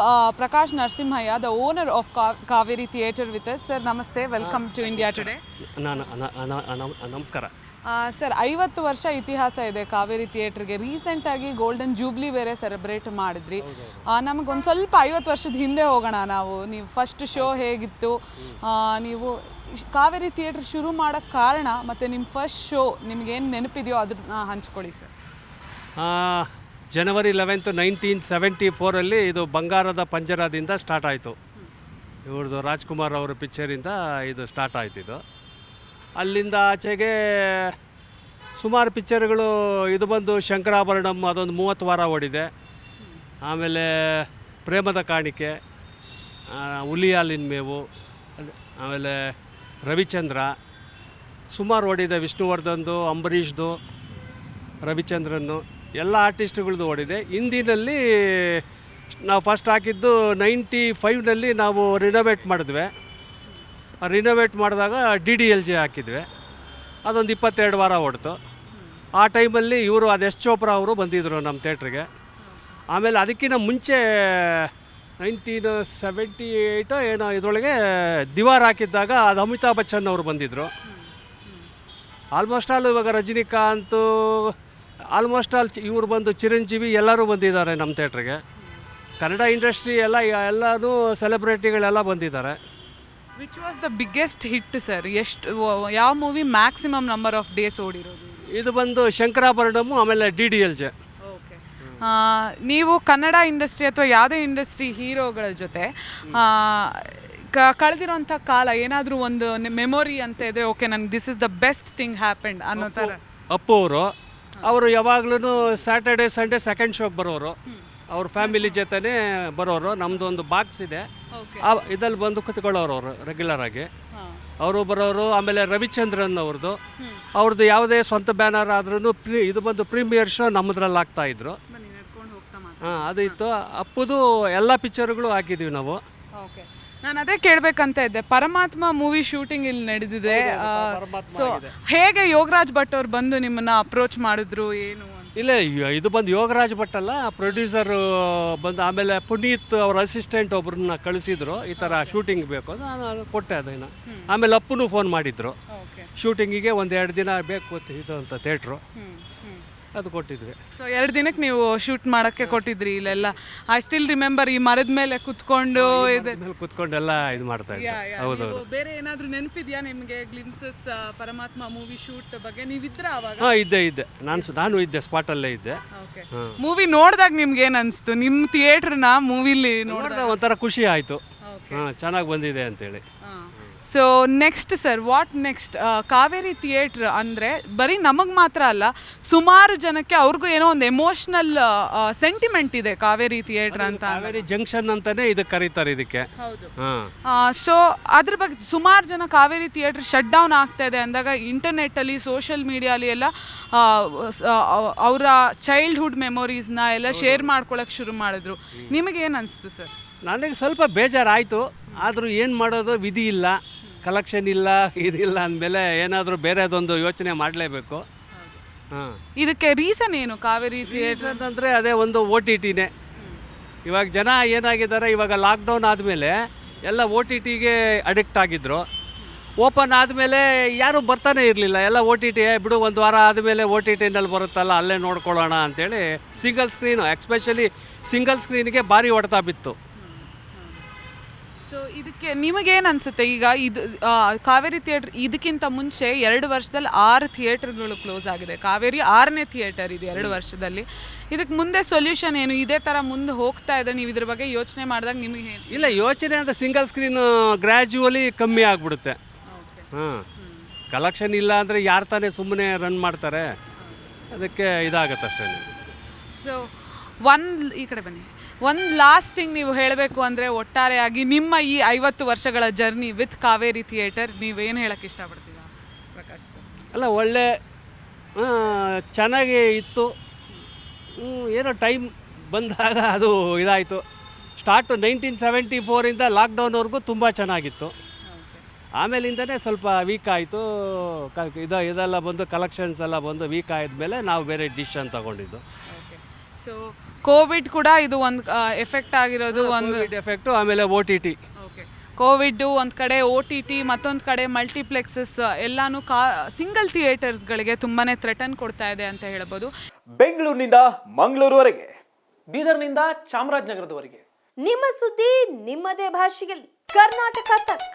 Uh, Narasimhaiah the owner of Kaveri theatre with sir ನಮಸ್ತೆ. Us. To India Today ನಮಸ್ಕಾರ. Sir ಐವತ್ತು ವರ್ಷ ಇತಿಹಾಸ ಇದೆ ಕಾವೇರಿ ಥಿಯೇಟ್ರಿಗೆ ರೀಸೆಂಟಾಗಿ ಗೋಲ್ಡನ್ ಜೂಬ್ಲಿ ಬೇರೆ ಸೆಲೆಬ್ರೇಟ್ ಮಾಡಿದ್ರಿ. ನಮಗೊಂದು ಸ್ವಲ್ಪ ಐವತ್ತು ವರ್ಷದ ಹಿಂದೆ ಹೋಗೋಣ ನಾವು. ನೀವು ಫಸ್ಟ್ ಶೋ ಹೇಗಿತ್ತು? ನೀವು ಕಾವೇರಿ ಥಿಯೇಟರ್ ಶುರು ಮಾಡೋಕ್ಕೆ ಕಾರಣ ಮತ್ತು ನಿಮ್ಮ ಫಸ್ಟ್ ಶೋ ನಿಮಗೇನು ನೆನಪಿದೆಯೋ ಅದನ್ನ ಹಂಚ್ಕೊಳ್ಳಿ sir January eleventh nineteen seventy ಫೋರಲ್ಲಿ ಇದು ಬಂಗಾರದ ಪಂಜರದಿಂದ ಸ್ಟಾರ್ಟ್ ಆಯಿತು. ಇವ್ರದ್ದು ರಾಜ್ಕುಮಾರ್ ಅವರ ಪಿಕ್ಚರಿಂದ ಇದು ಸ್ಟಾರ್ಟ್ ಆಯ್ತು ಇದು. ಅಲ್ಲಿಂದ ಆಚೆಗೆ ಸುಮಾರು ಪಿಕ್ಚರ್ಗಳು ಇದು ಬಂದು ಶಂಕರಾಭರಣಂ ಅದೊಂದು ಮೂವತ್ತು ವಾರ ಓಡಿದೆ. ಆಮೇಲೆ ಪ್ರೇಮದ ಕಾಣಿಕೆ ಹುಲಿಯಾಲಿನ ಮೇವು ಆಮೇಲೆ ರವಿಚಂದ್ರ. ಸುಮಾರು ಓಡಿದೆ ವಿಷ್ಣುವರ್ಧನ್ದು ಅಂಬರೀಷ್ದು ರವಿಚಂದ್ರನ್ನು. ಎಲ್ಲ ಆರ್ಟಿಸ್ಟ್ಗಳದ್ದು ಓಡಿದೆ. ಹಿಂದಿನಲ್ಲಿ ನಾವು ಫಸ್ಟ್ ಹಾಕಿದ್ದು ನೈಂಟಿ ಫೈವ್ನಲ್ಲಿ ನಾವು ರಿನೋವೇಟ್ ಮಾಡಿದ್ವಿ. ರಿನೋವೇಟ್ ಮಾಡಿದಾಗ ಡಿ ಡಿ ಎಲ್ ಜಿ ಹಾಕಿದ್ವಿ. ಅದೊಂದು ಇಪ್ಪತ್ತೆರಡು ವಾರ ಓಡ್ತು. ಆ ಟೈಮಲ್ಲಿ ಇವರು ಅದು ಎಸ್ ಚೋಪ್ರಾ ಅವರು ಬಂದಿದ್ದರು ನಮ್ಮ ಥಿಯೇಟ್ರಿಗೆ. ಆಮೇಲೆ ಅದಕ್ಕಿಂತ ಮುಂಚೆ ನೈನ್ಟೀನ್ ಸೆವೆಂಟಿ ಏಯ್ಟೋ ಏನೋ ಇದರೊಳಗೆ ದಿವಾರ್ ಹಾಕಿದ್ದಾಗ ಅದು ಅಮಿತಾಬ್ ಬಚ್ಚನ್ ಅವರು ಬಂದಿದ್ದರು ಆಲ್ಮೋಸ್ಟ್ ಆಲ್ ಇವಾಗ ರಜನಿಕಾಂತ್ ಆಲ್ಮೋಸ್ಟ್ ಆಲ್ ಇವರು ಬಂದು ಚಿರಂಜೀವಿ ಎಲ್ಲರೂ ಬಂದಿದ್ದಾರೆ ನಮ್ಮ ಥಿಯೇಟ್ರಿಗೆ. ಕನ್ನಡ ಇಂಡಸ್ಟ್ರಿ ಎಲ್ಲ ಎಲ್ಲನೂ ಸೆಲೆಬ್ರಿಟಿಗಳೆಲ್ಲ ಬಂದಿದ್ದಾರೆ. Which was the biggest hit sir ಎಷ್ಟು ಯಾವ movie maximum number of days ಓಡಿರೋದು? ಇದು ಬಂದು ಶಂಕರಾಭರಣಮು ಆಮೇಲೆ ಡಿ ಡಿ ಎಲ್ ಜೆ. ನೀವು ಕನ್ನಡ ಇಂಡಸ್ಟ್ರಿ ಅಥವಾ ಯಾವುದೇ ಇಂಡಸ್ಟ್ರಿ ಹೀರೋಗಳ ಜೊತೆ ಕಳೆದಿರೋಂಥ ಕಾಲ ಏನಾದರೂ ಒಂದು ಮೆಮೊರಿ ಅಂತ ಇದ್ರೆ ಓಕೆ ನನಗೆ this is the best thing happened ಅನ್ನೋ ಥರ ಅಪ್ಪು ಅವರು. ಅವರು ಯಾವಾಗ್ಲೂ ಸ್ಯಾಟರ್ಡೆ ಸಂಡೇ ಸೆಕೆಂಡ್ ಶೋಗೆ ಬರೋರು. ಅವ್ರ ಫ್ಯಾಮಿಲಿ ಜೊತೆನೇ ಬರೋರು. ನಮ್ಮದು ಒಂದು ಬಾಕ್ಸ್ ಇದೆ. ಆ ಇದಲ್ಲಿ ಬಂದು ಕುತ್ಕೊಳ್ಳೋರು ಅವರು ರೆಗ್ಯುಲರ್ ಆಗಿ. ಅವರು ಬರೋರು ಆಮೇಲೆ ರವಿಚಂದ್ರನ್ ಅವ್ರದ್ದು ಅವ್ರದ್ದು ಯಾವುದೇ ಸ್ವಂತ ಬ್ಯಾನರ್ ಆದ್ರೂ ಪ್ರೀ ಇದು ಬಂದು ಪ್ರೀಮಿಯರ್ ಶೋ ನಮ್ಮದ್ರಲ್ಲಿ ಆಗ್ತಾ ಇದ್ರು. ಬನ್ನಿ ನಡ್ಕೊಂಡು ಹೋಗ್ತಾ ಮಾತಾಡಿ ಹಾಂ ಅದು ಇತ್ತು. ಅಪ್ಪುದು ಎಲ್ಲ ಪಿಕ್ಚರ್ಗಳು ಹಾಕಿದ್ದೀವಿ ನಾವು. ನಾನು ಅದೇ ಕೇಳಬೇಕಂತ ಇದ್ದೆ. ಪರಮಾತ್ಮ ಮೂವಿ ಶೂಟಿಂಗ್ ಇಲ್ಲಿ ನಡೆದಿದೆ. ಸೊ ಹೇಗೆ ಯೋಗರಾಜ್ ಭಟ್ ಅವ್ರು ಬಂದು ನಿಮ್ಮನ್ನ ಅಪ್ರೋಚ್ ಮಾಡಿದ್ರು ಏನು ಅಂತ? ಇಲ್ಲ ಇದು ಬಂದು ಯೋಗರಾಜ್ ಭಟ್ ಅಲ್ಲ ಪ್ರೊಡ್ಯೂಸರ್ ಬಂದು ಆಮೇಲೆ ಪುನೀತ್ ಅವ್ರ ಅಸಿಸ್ಟೆಂಟ್ ಒಬ್ರನ್ನ ಕಳಿಸಿದ್ರು. ಈ ಥರ ಶೂಟಿಂಗ್ ಬೇಕು ಅಂತ ನಾನು ಕೊಟ್ಟೆ ಅದನ್ನು ಆಮೇಲೆ ಅಪ್ಪನೂ ಫೋನ್ ಮಾಡಿದ್ರು. ಓಕೆ ಶೂಟಿಂಗಿಗೆ ಒಂದು ಎರಡು ದಿನ ಬೇಕು ಅಂತ ಇದು ಅಂತ ಥಿಯೇಟ್ರು ಹ್ಞೂ ಅದು ಕೊಟ್ಟಿದ್ವಿ. ಸೊ ಎರಡು ದಿನಕ್ಕೆ ನೀವು ಶೂಟ್ ಮಾಡೋಕ್ಕೆ ಕೊಟ್ಟಿದ್ರಿ ಇಲ್ಲೆಲ್ಲ. ಐ ಸ್ಟಿಲ್ ರಿಮೆಂಬರ್ ಈ ಮರದ ಮೇಲೆ ಕುತ್ಕೊಂಡು ಇದೆ. ಮೇಲೆ ಕುತ್ಕೊಂಡೆಲ್ಲ ಇದು ಮಾಡ್ತಾ ಇದ್ದೆ. ಹೌದು ಬೇರೆ ಏನಾದರೂ ನೆನಪಿದ್ಯಾ ನಿಮಗೆ ಗ್ಲಿನ್ಸಸ್ ಪರಮಾತ್ಮ ಮೂವಿ ಶೂಟ್ ಬಗ್ಗೆ? ನೀವಿದ್ರ ಅವಾಗ? ಹಾಂ ಇದ್ದೆ ಇದ್ದೆ. ನಾನು ನಾನು ಇದ್ದೆ ಸ್ಪಾಟಲ್ಲೇ ಇದ್ದೆ. ಮೂವಿ ನೋಡಿದಾಗ ನಿಮ್ಗೆ ಏನು ಅನಿಸ್ತು? ನಿಮ್ಮ ಥಿಯೇಟ್ರನ್ನ ಮೂವಿಲಿ ನೋಡಿದಾಗ? ನೋಡಿದ್ರೆ ಒಂಥರ ಖುಷಿ ಆಯಿತು. ಹಾಂ ಚೆನ್ನಾಗಿ ಬಂದಿದೆ ಅಂತೇಳಿ. So next sir what next Kaveri theatre ಅಂದರೆ ಬರೀ ನಮಗೆ ಮಾತ್ರ ಅಲ್ಲ ಸುಮಾರು ಜನಕ್ಕೆ ಅವ್ರಿಗೂ ಏನೋ ಒಂದು ಎಮೋಷ್ನಲ್ ಸೆಂಟಿಮೆಂಟ್ ಇದೆ ಕಾವೇರಿ ಥಿಯೇಟ್ರ್ ಅಂತ ಕಾವೇರಿ ಜಂಕ್ಷನ್ ಅಂತಾನೆ ಇದಕ್ಕೆ ಕರೀತಾರೆ ಇದಕ್ಕೆ. ಸೊ ಅದ್ರ ಬಗ್ಗೆ ಸುಮಾರು ಜನ ಕಾವೇರಿ ಥಿಯೇಟ್ರ್ ಶಟ್ ಡೌನ್ ಆಗ್ತಾ ಇದೆ ಅಂದಾಗ ಇಂಟರ್ನೆಟ್ಟಲ್ಲಿ ಸೋಷಿಯಲ್ ಮೀಡಿಯಲ್ಲಿ ಎಲ್ಲ ಅವರ ಚೈಲ್ಡ್ಹುಡ್ ಮೆಮೊರೀಸ್ನ ಎಲ್ಲ ಶೇರ್ ಮಾಡ್ಕೊಳಕ್ಕೆ ಶುರು ಮಾಡಿದ್ರು. ನಿಮಗೇನು ಅನಿಸ್ತು ಸರ್ ನನಗೆ ಸ್ವಲ್ಪ ಬೇಜಾರಾಯಿತು ಆದರೂ ಏನು ಮಾಡೋದು ವಿಧಿ ಇಲ್ಲ ಕಲೆಕ್ಷನ್ ಇಲ್ಲ ಇದಿಲ್ಲ ಅಂದಮೇಲೆ ಏನಾದರೂ ಬೇರೆದೊಂದು ಯೋಚನೆ ಮಾಡಲೇಬೇಕು. ಹಾಂ. ಇದಕ್ಕೆ ರೀಸನ್ ಏನು ಕಾವೇರಿ ಥಿಯೇಟರ್ ಅಂತಂದರೆ ಅದೇ ಒಂದು ಓ ಟಿ ಟಿನೇ ಇವಾಗ ಜನ ಏನಾಗಿದ್ದಾರೆ ಇವಾಗ ಲಾಕ್ಡೌನ್ ಆದಮೇಲೆ ಎಲ್ಲ ಓ ಟಿ ಟಿಗೆ ಅಡಿಕ್ಟ್ ಆಗಿದ್ದರು ಓಪನ್ ಆದಮೇಲೆ ಯಾರೂ ಬರ್ತಾನೆ ಇರಲಿಲ್ಲ. ಎಲ್ಲ ಓ ಟಿ ಟಿ ಬಿಡು ಒಂದು ವಾರ ಆದಮೇಲೆ ಓ ಟಿ ಟಿನಲ್ಲಿ ಬರುತ್ತಲ್ಲ ಅಲ್ಲೇ ನೋಡ್ಕೊಳ್ಳೋಣ ಅಂಥೇಳಿ ಸಿಂಗಲ್ ಸ್ಕ್ರೀನು ಎಕ್ಸ್ಪೆಷಲಿ ಸಿಂಗಲ್ ಸ್ಕ್ರೀನಿಗೆ ಭಾರಿ ಹೊಡೆತ ಬಿತ್ತು. ಸೊ ಇದಕ್ಕೆ ನಿಮಗೇನು ಅನಿಸುತ್ತೆ? ಈಗ ಇದು ಆ, ಕಾವೇರಿ ಥಿಯೇಟ್ರ್ ಇದಕ್ಕಿಂತ ಮುಂಚೆ ಎರಡು ವರ್ಷದಲ್ಲಿ ಆರು ಥಿಯೇಟ್ರ್ಗಳು ಕ್ಲೋಸ್ ಆಗಿದೆ. ಕಾವೇರಿ ಆರನೇ ಥಿಯೇಟರ್ ಇದೆ ಎರಡು ವರ್ಷದಲ್ಲಿ. ಇದಕ್ಕೆ ಮುಂದೆ ಸೊಲ್ಯೂಷನ್ ಏನು? ಇದೇ ಥರ ಮುಂದೆ ಹೋಗ್ತಾ ಇದೆ. ನೀವು ಇದ್ರ ಬಗ್ಗೆ ಯೋಚನೆ ಮಾಡಿದಾಗ ನಿಮಗೆ ಏನು ಇಲ್ಲ ಯೋಚನೆ ಅಂತ ಸಿಂಗಲ್ ಸ್ಕ್ರೀನ್ ಗ್ರ್ಯಾಜುವಲಿ ಕಮ್ಮಿ ಆಗಿಬಿಡುತ್ತೆ. ಹಾಂ. ಕಲೆಕ್ಷನ್ ಇಲ್ಲ ಅಂದರೆ ಯಾರು ತಾನೇ ಸುಮ್ಮನೆ ರನ್ ಮಾಡ್ತಾರೆ? ಅದಕ್ಕೆ ಇದಾಗತ್ತೆ ಅಷ್ಟೇ ಸೊ ಒನ್ ಈ ಕಡೆ ಬನ್ನಿ. ಒಂದು ಲಾಸ್ಟ್ ಥಿಂಗ್ ನೀವು ಹೇಳಬೇಕು ಅಂದರೆ ಒಟ್ಟಾರೆಯಾಗಿ ನಿಮ್ಮ ಈ ಐವತ್ತು ವರ್ಷಗಳ ಜರ್ನಿ ವಿತ್ ಕಾವೇರಿ ಥಿಯೇಟರ್ ನೀವೇನು ಹೇಳಕ್ಕೆ ಇಷ್ಟಪಡ್ತೀರಾ ಪ್ರಕಾಶ್ ಸರ್? ಅಲ್ಲ ಒಳ್ಳೆ ಚೆನ್ನಾಗಿ ಇತ್ತು. ಏನೋ ಟೈಮ್ ಬಂದಾಗ ಅದು ಇದಾಯಿತು. ಸ್ಟಾರ್ಟು ನೈನ್ಟೀನ್ ಸೆವೆಂಟಿ ಫೋರಿಂದ ಲಾಕ್ಡೌನ್ವರೆಗೂ ತುಂಬ ಚೆನ್ನಾಗಿತ್ತು. ಆಮೇಲಿಂದನೇ ಸ್ವಲ್ಪ ವೀಕ್ ಆಯಿತು. ಕ ಇದು ಇದೆಲ್ಲ ಬಂದು ಕಲೆಕ್ಷನ್ಸ್ ಎಲ್ಲ ಬಂದು ವೀಕ್ ಆದಮೇಲೆ ನಾವು ಬೇರೆ ಡಿಶ್ ಅಂತ ತಗೊಂಡಿದ್ದು. ಸೊ ಕೋವಿಡ್ ಕೂಡ ಇದು ಒಂದು ಎಫೆಕ್ಟ್ ಆಗಿರೋದು ಒಂದು ಎಫೆಕ್ಟು ಆಮೇಲೆ O T T okay Covid ಒಂದು ಕಡೆ ಓ ಟಿ ಟಿ ಮತ್ತೊಂದು ಕಡೆ ಮಲ್ಟಿಪ್ಲೆಕ್ಸಸ್ ಎಲ್ಲಾನು ಕಾ ಸಿಂಗಲ್ ಥಿಯೇಟರ್ಸ್ಗಳಿಗೆ ತುಂಬಾ ಥ್ರೆಟನ್ ಕೊಡ್ತಾ ಇದೆ ಅಂತ ಹೇಳ್ಬೋದು. ಬೆಂಗಳೂರಿನಿಂದ ಮಂಗಳೂರುವರೆಗೆ ಬೀದರ್ನಿಂದ ಚಾಮರಾಜನಗರದವರೆಗೆ. ನಿಮ್ಮ ಸುದ್ದಿ ನಿಮ್ಮದೇ ಭಾಷೆಯಲ್ಲಿ. ಕರ್ನಾಟಕ ತಕ್